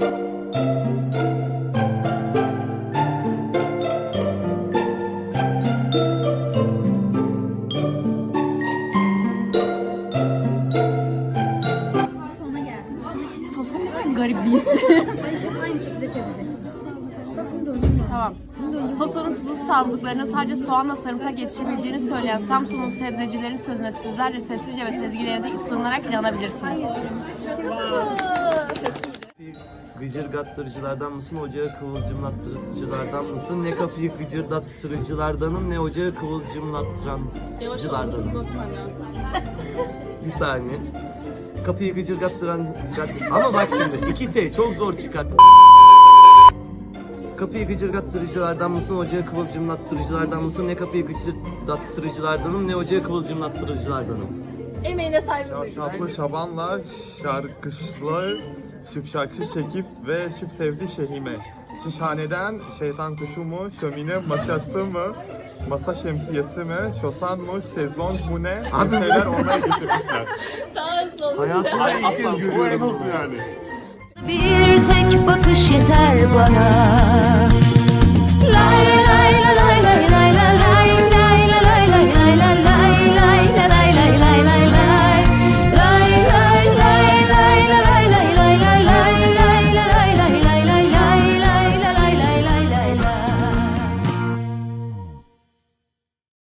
Garip bir his. Tamam. Sosonun susuz sazlıklarına sadece soğanla sarımsak yetişebileceğini söyleyen Samsun'un sebzecilerin sözüne sizler de sessizce ve sezgilerinize sığınarak inanabilirsiniz. Gıcırgattırıcılardan mısın, ocağı kıvılcımlattırıcılardan mısın? Ne kapıyı gıcırdattırıcılardanım, ne ocağı kıvılcımlattırancılardanım. Bir saniye. Kapıyı gıcırgattıran... Ama bak şimdi, iki T çok zor çıkar. Kapıyı gıcırgattırıcılardan mısın, ocağı kıvılcımlattırıcılardan mısın? Ne kapıyı gıcırdattırıcılardanım, ne ocağı kıvılcımlattırıcılardanım. Emeğine saygı Şaplı Şaban'la şarkışlar Şıpşakçı Şekip ve Şıp Sevdi Şehime. Şişhaneden şeytan kuşu mu, şömine maşası mı, masa şemsiyesi mi, şosan mı, şezlong mu ne? Bir şeyler olmaya getirmişler. Hayatımda ilk kez görüyorum bunu. yani. Bir tek bakış yeter bana